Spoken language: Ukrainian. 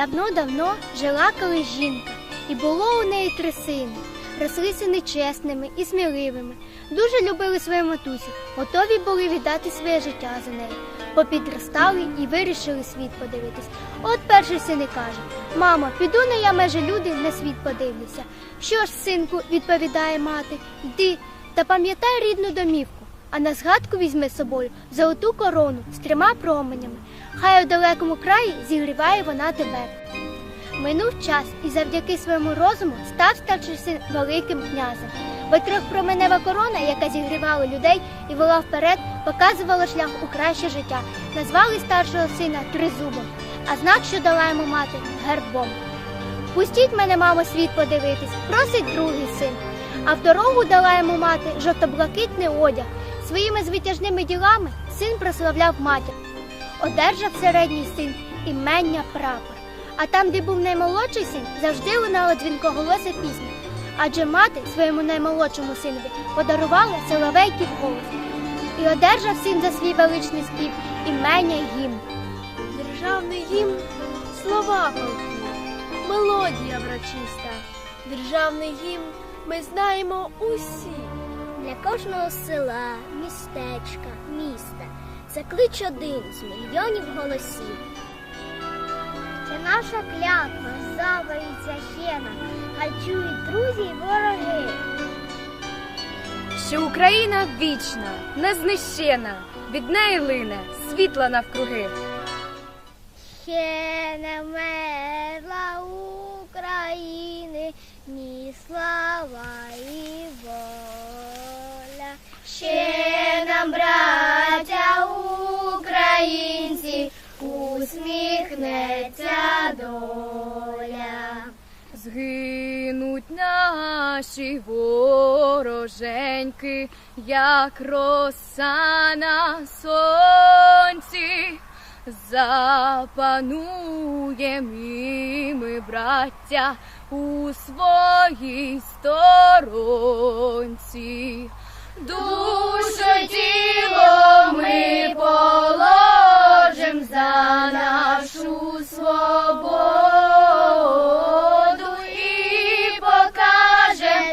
Давно-давно жила колись жінка, і було у неї три сини. Росли сини чесними і сміливими, дуже любили свою матусю, готові були віддати своє життя за неї. Попідростали і вирішили світ подивитись. От перший син і каже: Мамо, піду на я межі люди на світ подивлюся. Що ж, синку, відповідає мати, йди та пам'ятай рідну домівку. А на згадку візьми з собою золоту корону з трьома променями. Хай у далекому краї зігріває вона тебе. Минув час і завдяки своєму розуму став старший син великим князем. Бо трьохпроменева корона, яка зігрівала людей і вела вперед, показувала шлях у краще життя. Назвали старшого сина Тризубом, а знак, що дала йому мати, гербом. Пустіть мене, мамо, світ подивитись, просить другий син. А в дорогу дала йому мати жовто-блакитний одяг. Своїми звитяжними ділами син прославляв матір. Одержав середній син імення прапор. А там, де був наймолодший син, завжди лунала дзвінкоголоса пісня. Адже мати своєму наймолодшому синові подарувала соловейків голос. І одержав син за свій величний спів імення гімн. Державний гімн слова палкі, мелодія врочиста. Державний гімн ми знаємо усі. Для кожного села, містечка, міста це клич один з мільйонів голосів. Це наша клятва, завариться гена, хай чують друзі й вороги. що Україна вічна, незнищена, від неї лине світла навкруги. Ще не мерла України, ні слава Згинуть наші вороженьки, як роса на сонці. Запануєм і ми, браття, у своїй сторонці. Душу тіло ми положим за нашу свободу